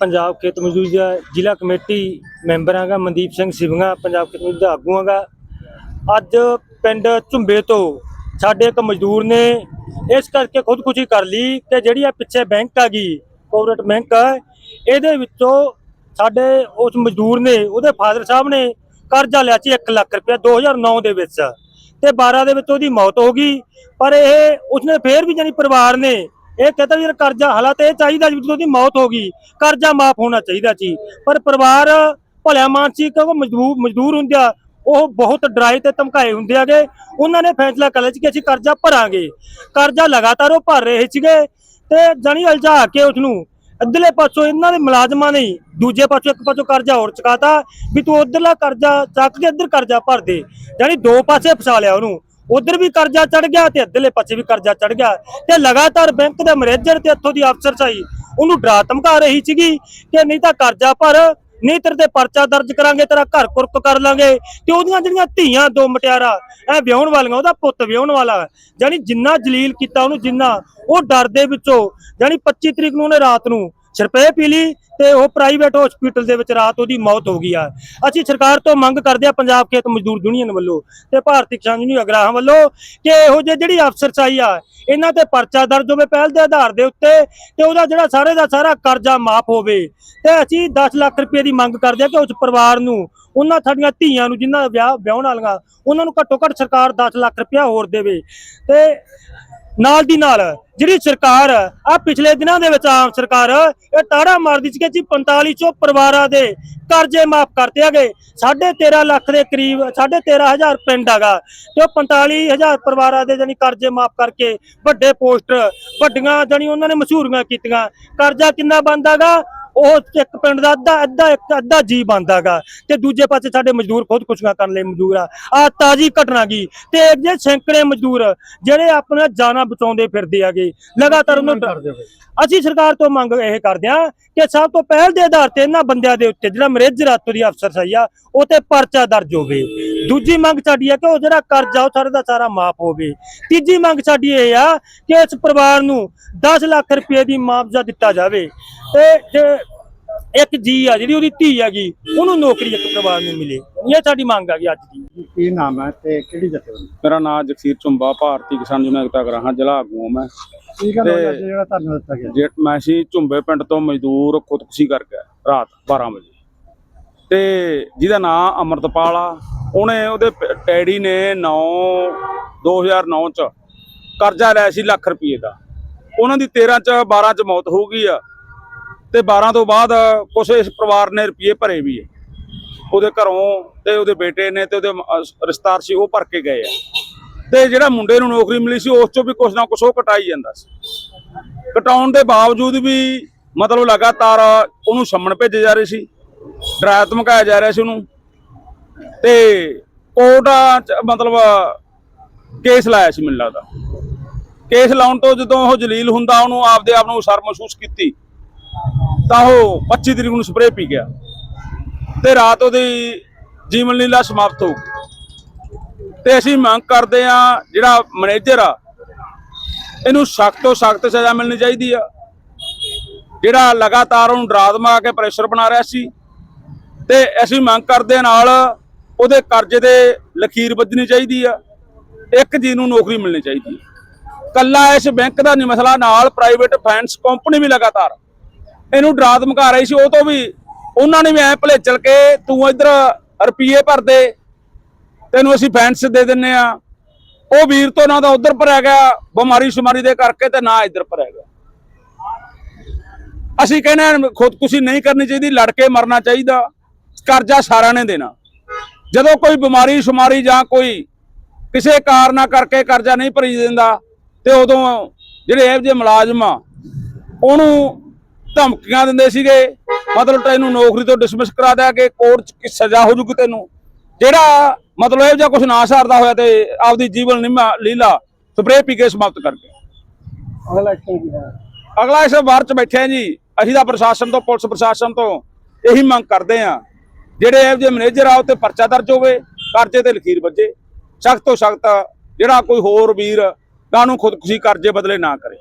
ਪੰਜਾਬ ਖੇਤ ਮਜ਼ਦੂਰ ਦਾ ਜ਼ਿਲ੍ਹਾ ਕਮੇਟੀ ਮੈਂਬਰ ਹਾਂਗਾ, ਮਨਦੀਪ ਸਿੰਘ ਸਿਵਗਾ, ਪੰਜਾਬ ਖੇਤ ਮਜ਼ਦੂਰ ਦਾ ਆਗੂ ਹਾਂਗਾ। ਅੱਜ ਪਿੰਡ ਝੁੰਬੇ ਤੋਂ ਸਾਡੇ ਇੱਕ ਮਜ਼ਦੂਰ ਨੇ ਇਸ ਕਰਕੇ ਖੁਦਕੁਸ਼ੀ ਕਰ ਲਈ ਕਿ ਜਿਹੜੀ ਆ ਪਿੱਛੇ ਬੈਂਕ ਆ ਗਈ ਕੋਆਪਰੇਟ ਬੈਂਕ ਇਹਦੇ ਵਿੱਚੋਂ ਸਾਡੇ ਉਸ ਮਜ਼ਦੂਰ ਨੇ, ਉਹਦੇ ਫਾਦਰ ਸਾਹਿਬ ਨੇ ਕਰਜ਼ਾ ਲਿਆ ਸੀ 1 ਲੱਖ ਰੁਪਏ 2009 ਦੇ ਵਿੱਚ ਤੇ 12 ਦੇ ਵਿੱਚ ਉਹਦੀ ਮੌਤ ਹੋ ਗਈ। ਪਰ ਇਹ ਉਸਨੇ ਫੇਰ ਵੀ ਜਾਨੀ ਪਰਿਵਾਰ ਨੇ ਇਹ ਕਹਿੰਦਾ ਵੀ ਯਾਰ ਕਰਜ਼ਾ ਹਾਲਾਤ ਇਹ ਚਾਹੀਦਾ ਜੀ ਜਦੋਂ ਉਹਦੀ ਮੌਤ ਹੋ ਗਈ, ਕਰਜ਼ਾ ਮਾਫ ਹੋਣਾ ਚਾਹੀਦਾ ਸੀ ਪਰ ਪਰਿਵਾਰ ਭਲਿਆ ਮਾਨਸੀ ਕਿਉਂਕਿ ਮਜ਼ਦੂਰ ਮਜ਼ਦੂਰ ਹੁੰਦੇ ਆ, ਉਹ ਬਹੁਤ ਡਰਾਏ ਤੇ ਧਮਕਾਏ ਹੁੰਦੇ ਆਗੇ ਉਹਨਾਂ ਨੇ ਫੈਸਲਾ ਕਰ ਲਿਆ ਸੀ ਕਿ ਅਸੀਂ ਕਰਜ਼ਾ ਭਰਾਂਗੇ। ਕਰਜ਼ਾ ਲਗਾਤਾਰ ਉਹ ਭਰ ਰਹੇ ਸੀਗੇ ਤੇ ਜਾਨੀ ਉਲਝਾ ਕੇ ਉਸ ਨੂੰ ਅੱਧਲੇ ਪਾਸੋਂ ਇਹਨਾਂ ਦੇ ਮੁਲਾਜ਼ਮਾਂ ਨੇ ਦੂਜੇ ਪਾਸੋਂ ਇੱਕ ਪਾਸੋਂ ਕਰਜ਼ਾ ਹੋਰ ਚੁਕਾਤਾ ਵੀ ਤੂੰ ਉਧਰਲਾ ਕਰਜ਼ਾ ਚੱਕ ਕੇ ਇੱਧਰ ਕਰਜ਼ਾ ਭਰ ਦੇ। ਜਾਨੀ ਦੋ ਪਾਸੇ ਫਸਾ ਲਿਆ ਉਹਨੂੰ। ਉਧਰ ਵੀ ਕਰਜ਼ਾ ਚੜ ਗਿਆ ਤੇ ਅੱਧਲੇ ਪਾਸੇ ਵੀ ਕਰਜ਼ਾ ਚੜ ਗਿਆ ਤੇ ਲਗਾਤਾਰ ਬੈਂਕ ਦੇ ਮੈਨੇਜਰ ਤੇ ਇੱਥੋਂ ਦੀ ਅਫਸਰ ਸਾਈ, ਉਹਨੂੰ ਡਰਾ ਧਮਕਾ ਰਹੀ ਸੀਗੀ ਕਿ ਨਹੀਂ ਤਾਂ ਕਰਜ਼ਾ ਭਰ, ਨਹੀਂ ਤੇਰੇ ਤੇ ਪਰਚਾ ਦਰਜ ਕਰਾਂਗੇ, ਤੇਰਾ ਘਰ ਕੁਰਕ ਕਰ ਲਾਂਗੇ ਤੇ ਉਹਦੀਆਂ ਜਿਹੜੀਆਂ ਧੀਆਂ ਦੋ ਮਟਿਆਰਾ ਇਹ ਵਿਆਹਣ ਵਾਲੀਆਂ, ਉਹਦਾ ਪੁੱਤ ਵਿਆਹਣ ਵਾਲਾ ਜਾਨੀ ਜਿੰਨਾ ਜਲੀਲ ਕੀਤਾ ਉਹਨੂੰ ਜਿੰਨਾ, ਉਹ ਡਰ ਦੇ ਵਿੱਚੋਂ ਜਾਨੀ 25 ਤਰੀਕ ਨੂੰ ਉਹਨੇ ਰਾਤ ਨੂੰ ਸਰਪੇ ਪੀ ਲਈ ਤੇ ਉਹ ਪ੍ਰਾਈਵੇਟ ਹਸਪੀਟਲ ਦੇ ਵਿੱਚ ਰਾਤ ਉਹਦੀ ਮੌਤ ਹੋ ਗਈ ਆ। ਅਸੀਂ ਸਰਕਾਰ ਤੋਂ ਮੰਗ ਕਰਦੇ ਆ ਪੰਜਾਬ ਖੇਤ ਮਜ਼ਦੂਰ ਯੂਨੀਅਨ ਵੱਲੋਂ ਤੇ ਭਾਰਤੀ ਕਿਸਾਨ ਯੂਨੀਅਨ ਅਗਰਾਹਾਂ ਵੱਲੋਂ ਕਿ ਇਹੋ ਜਿਹੇ ਜਿਹੜੀ ਅਫਸਰਸ਼ਾਹੀ ਆ, ਇਹਨਾਂ ਤੇ ਪਰਚਾ ਦਰਜ ਹੋਵੇ ਪਹਿਲ ਦੇ ਆਧਾਰ ਦੇ ਉੱਤੇ ਤੇ ਉਹਦਾ ਜਿਹੜਾ ਸਾਰੇ ਦਾ ਸਾਰਾ ਕਰਜ਼ਾ ਮਾਫ ਹੋਵੇ। ਤੇ ਅਸੀਂ 10 ਲੱਖ ਰੁਪਏ ਦੀ ਮੰਗ ਕਰਦੇ ਆ ਕਿ ਉਸ ਪਰਿਵਾਰ ਨੂੰ, ਉਹਨਾਂ ਸਾਡੀਆਂ ਧੀਆਂ ਨੂੰ ਜਿਨ੍ਹਾਂ ਵਿਆਹ ਵਿਆਹਣ ਵਾਲੀਆਂ, ਉਹਨਾਂ ਨੂੰ ਘੱਟੋ ਘੱਟ ਸਰਕਾਰ 10 ਲੱਖ ਰੁਪਇਆ ਹੋਰ ਦੇਵੇ। ਤੇ ਨਾਲ ਦੀ ਨਾਲ ਜਿਹੜੀ ਸਰਕਾਰ ਆ, ਪਿਛਲੇ ਦਿਨਾਂ ਦੇ ਵਿੱਚ ਆਮ ਸਰਕਾਰ ਇਹ ਤਾੜਾ ਮਾਰਦੀ ਸੀ ਕਿ ਜੀ 4500 ਪਰਿਵਾਰਾਂ ਦੇ ਕਰਜ਼ੇ ਮਾਫ ਕਰਤੇ ਹੈਗੇ 13.5 ਲੱਖ ਦੇ ਕਰੀਬ 13500 ਪਿੰਡ ਹੈਗਾ ਤੇ ਉਹ 45000 ਪਰਿਵਾਰਾਂ ਦੇ ਜਾਨੀ ਕਰਜ਼ੇ ਮਾਫ ਕਰਕੇ ਵੱਡੇ ਪੋਸਟਰ, ਵੱਡੀਆਂ ਜਾਨੀ ਉਹਨਾਂ ਨੇ ਮਸ਼ਹੂਰੀਆਂ ਕੀਤੀਆਂ। ਕਰਜ਼ਾ ਕਿੰਨਾ ਬਣਦਾਗਾ ਉਹ ਇੱਕ ਪਿੰਡ ਦਾ ਅੱਧਾ ਅੱਧਾ ਇੱਕ ਅੱਧਾ ਜੀ ਬਣਦਾਗਾ ਤੇ ਦੂਜੇ ਪਾਸੇ ਸਾਡੇ ਮਜ਼ਦੂਰ ਖੁਦਕੁਸ਼ੀਆਂ ਕਰਨ ਲਈ ਮਜ਼ਦੂਰ ਆ। ਆ ਤਾਜੀ ਘਟਨਾ ਗਈ ਤੇ ਇੱਕ ਜੇ ਸੈਂਕੜੇ ਮਜ਼ਦੂਰ ਜਿਹੜੇ ਆਪਣਾ ਜਾਨਾਂ ਬਚਾਉਂਦੇ ਫਿਰਦੇ ਆਗੇ ਲਗਾਤਾਰ ਉਹਨੂੰ ਅਸੀਂ ਸਰਕਾਰ ਤੋਂ ਮੰਗ ਇਹ ਕਰਦੇ ਆ ਕਿ ਸਭ ਤੋਂ ਪਹਿਲ ਦੇ ਆਧਾਰ ਤੇ ਇਹਨਾਂ ਬੰਦਿਆਂ ਦੇ ਉੱਤੇ ਜਿਹੜਾ ਮੈਨੇਜਰ ਆਤੋ ਦੀ ਅਫਸਰ ਸਹੀ ਆ ਉਹ ਤੇ ਪਰਚਾ ਦਰਜ ਹੋਵੇ। ਦੂਜੀ ਮੰਗ ਸਾਡੀ ਆ ਕਿ ਉਹ ਜਿਹੜਾ ਕਰਜ਼ਾ ਉਹ ਸਾਰੇ ਦਾ ਸਾਰਾ ਮਾਫ ਹੋਵੇ। ਤੀਜੀ ਮੰਗ ਸਾਡੀ ਇਹ ਆ ਕਿ ਇਸ ਪਰਿਵਾਰ ਨੂੰ 10 ਲੱਖ ਰੁਪਏ ਦੀ ਮੁਆਵਜ਼ਾ ਦਿੱਤਾ ਜਾਵੇ। ਤੇ ਜੇ ਇੱਕ ਜੀ ਆ ਜਿਹੜੀ ਉਹਦੀ ਧੀ ਹੈਗੀ ਉਹਨੂੰ ਨੌਕਰੀ ਇੱਕ ਪਰਿਵਾਰ ਨੂੰ ਮਿਲੇ। ਇਹ ਸਾਡੀ ਮੰਗ ਆ ਗਈ ਅੱਜ ਦੀ। ਕੀ ਨਾਮ ਹੈ ਤੇ ਕਿਹੜੀ ਜਥੇਬੰਦੀ? ਮੇਰਾ ਨਾਮ ਜਗਸੀਰ ਝੁੰਬਾ ਭਾਰਤੀ ਕਿਸਾਨ ਯੂਨੀਅਨ ਏਕਤਾ ਗਰਾਹਾਂ ਜ਼ਿਲ੍ਹਾ ਆਗੂ ਮੈਂ ਕੀ ਗੱਲ ਹੋਈ ਤੇ- ਅੱਜ ਜਿਹੜਾ ਧਰਨਾ ਦਿੱਤਾ ਗਿਆ। ਜੇ ਮੈਂ ਸੀ ਝੁੰਬੇ ਪਿੰਡ ਤੋਂ ਮਜ਼ਦੂਰ ਖੁਦਕੁਸ਼ੀ ਕਰ ਗਿਆ ਰਾਤ 12 ਵਜੇ। ਤੇ ਜਿਹਦਾ ਨਾਮ ਅਮਰਤਪਾਲ ਆ ਉਹਨੇ ਉਹਦੇ ਪ- ਡੈਡੀ ਨੇ 9 2009 ਚ ਕਰਜ਼ਾ ਲਿਆ ਸੀ ਲੱਖ ਰੁਪਏ ਦਾ। ਉਹਨਾਂ ਦੀ 13 ਚ 12 ਚ ਮੌਤ ਹੋ ਗਈ ਆ। ਤੇ 12 ਤੋਂ ਬਾਅਦ ਕੁਛ ਇਸ ਪਰਿਵਾਰ ਨੇ ਰੁਪਏ ਭਰੇ ਵੀ ਆ। ਉਹਦੇ ਘਰੋਂ ਤੇ ਉਹਦੇ ਬੇਟੇ ਨੇ ਤੇ ਉਹਦੇ ਮ- ਅਹ ਰਿਸ਼ਤੇਦਾਰ ਸੀ ਉਹ ਭਰ ਕੇ ਗਏ ਆ। ਤੇ ਜਿਹੜਾ ਮੁੰਡੇ ਨੂੰ ਨੌਕਰੀ ਮਿਲੀ ਸੀ, ਉਸ ਚੋਂ ਵੀ ਕੁਛ ਨਾ ਕੁਛ ਉਹ ਕਟਾਈ ਜਾਂਦਾ ਸੀ। ਕਟਾਉਣ ਦੇ ਬਾਵਜੂਦ ਵੀ ਮਤਲਬ ਲਗਾਤਾਰ ਉਹਨੂੰ ਸੰਮਣ ਭੇਜੇ ਜਾ ਰਹੇ ਸੀ, ਡਰਾਇਆ ਧਮਕਾਇਆ ਜਾ ਰਿਹਾ ਸੀ ਉਹਨੂੰ। ਤੇ ਕੋਰਟ ਮਤਲਬ ਕੇਸ ਲਾਇਆ ਸੀ ਮੈਨੂੰ ਲੱਗਦਾ। ਕੇਸ ਲਾਉਣ ਤੋਂ ਜਦੋਂ ਉਹ ਜਲੀਲ ਹੁੰਦਾ, ਉਹਨੂੰ ਆਪਦੇ ਆਪ ਨੂੰ ਸ਼ਰ ਮਹਿਸੂਸ ਕੀਤੀ, ਤਾਂ ਉਹ 25 ਤਰੀਕ ਨੂੰ ਸਪਰੇਅ ਪੀ ਗਿਆ। ਤੇ ਰਾਤ ਉਹਦੀ ਜੀਵਨ ਲੀਲਾ ਸਮਾਪਤ ਹੋ ਗਈ। ਤੇ ਅਸੀਂ ਮੰਗ ਕਰਦੇ ਆ ਜਿਹੜਾ ਮੈਨੇਜਰ ਆ, ਇਹਨੂੰ ਸਖਤ ਤੋਂ ਸਖਤ ਸਜ਼ਾ ਮਿਲਣੀ ਚਾਹੀਦੀ ਆ। ਜਿਹੜਾ ਲਗਾਤਾਰ ਉਹਨੂੰ ਡਰਾ ਧਮਕਾ ਕੇ ਪ੍ਰੈਸ਼ਰ ਬਣਾ ਰਿਹਾ ਸੀ, ਤੇ ਅਸੀਂ ਮੰਗ ਕਰਦੇ ਆ ਨਾਲ ਉਹਦੇ ਕਰਜ਼ੇ ਦੇ ਲਖੀਰ ਵੱਜਣੀ ਚਾਹੀਦੀ ਆ, ਇੱਕ ਜੀ ਨੂੰ ਨੌਕਰੀ ਮਿਲਣੀ ਚਾਹੀਦੀ ਆ। ਕੱਲਾ ਇਸ ਬੈਂਕ ਦਾ ਨਹੀਂ, ਮਸਲਾ ਨਾਲ ਪ੍ਰਾਈਵੇਟ ਫਾਈਨੈਂਸ ਕੰਪਨੀ ਵੀ ਲਗਾਤਾਰ ਇਹਨੂੰ ਡਰਾ ਧਮਕਾ ਰਹੀ ਸੀ, ਉਹ ਤੋਂ ਵੀ ਉਹਨਾਂ ਨੇ ਵੀ ਐ ਭਲੇਚਲ ਕੇ ਤੂੰ ਇੱਧਰ ਰੁਪਏ ਭਰਦੇ ਤੈਨੂੰ ਅਸੀਂ ਫਾਈਨੈਂਸ ਦੇ ਦਿੰਨੇ ਆ। ਉਹ ਵੀਰ ਤੋਂ ਨਾ ਤਾਂ ਉਧਰ ਭਰਿਆ ਗਿਆ, ਬਿਮਾਰੀ ਸ਼ੁਮਾਰੀ ਦੇ ਕਰਕੇ ਤੇ ਨਾ ਇੱਧਰ ਭਰਿਆ ਗਿਆ। ਅਸੀਂ ਕਹਿੰਦੇ ਹਾਂ ਖੁਦਕੁਸ਼ੀ ਨਹੀਂ ਕਰਨੀ ਚਾਹੀਦੀ ਲੜ ਕੇ ਮਰਨਾ ਚਾਹੀਦਾ, ਕਰਜ਼ਾ ਸਾਰਿਆਂ ਨੇ ਦੇਣਾ। ਜਦੋਂ ਕੋਈ ਬਿਮਾਰੀ ਸ਼ੁਮਾਰੀ ਜਾਂ ਕੋਈ ਕਿਸੇ ਕਾਰਨਾ ਕਰਕੇ ਕਰਜ਼ਾ ਨਹੀਂ ਭਰੀ ਦਿੰਦਾ, ਤੇ ਉਦੋਂ ਜਿਹੜੇ ਇਹ ਜਿਹੇ ਮੁਲਾਜ਼ਮ ਆ, ਉਹਨੂੰ ਧਮਕੀਆਂ ਦਿੰਦੇ ਸੀਗੇ। ਮਤਲਬ ਤੈਨੂੰ ਨੌਕਰੀ ਤੋਂ ਡਿਸਮਿਸ ਕਰਾ ਦਿਆ ਕਿ ਕੋਰਟ ਚ ਕੀ ਸਜ਼ਾ ਹੋ ਜੂਗੀ ਤੈਨੂੰ। ਜਿਹੜਾ ਮਤਲਬ ਇਹ ਜਿਹਾ ਕੁਝ ਨਾ ਸਾਰਦਾ ਹੋਇਆ ਤੇ ਆਪਦੀ ਜੀਵਨ ਨਿਮਾ ਲੀਲਾ ਸਪਰੇਅ ਪੀ ਕੇ ਸਮਾਪਤ ਕਰ ਗਿਆ ਅਗਲਾ ਐਕਸ਼ਨ ਕੀ ਹੈ? ਅਗਲਾ ਇਸ ਵਾਰ ਚ ਬੈਠੇ ਆ ਜੀ। ਅਸੀਂ ਤਾਂ ਪ੍ਰਸ਼ਾਸਨ ਤੋਂ ਪੁਲਿਸ ਪ੍ਰਸ਼ਾਸਨ ਤੋਂ ਇਹੀ ਮੰਗ ਕਰਦੇ ਆ ਜਿਹੜੇ ਇਹ ਜਿਹੇ ਮੈਨੇਜਰ ਆ ਉਹ ਤੇ ਪਰਚਾ ਦਰਜ ਹੋਵੇ ਕਰਜ਼ੇ ਤੇ ਲਖੀਰ ਵੱਜੇ। ਸਖਤ ਤੋਂ ਸਖਤ ਜਿਹੜਾ ਕੋਈ ਹੋਰ ਵੀਰ ਕਾਹਨੂੰ ਖੁਦਕੁਸ਼ੀ ਕਰਜ਼ੇ ਬਦਲੇ ਨਾ ਕਰੇ।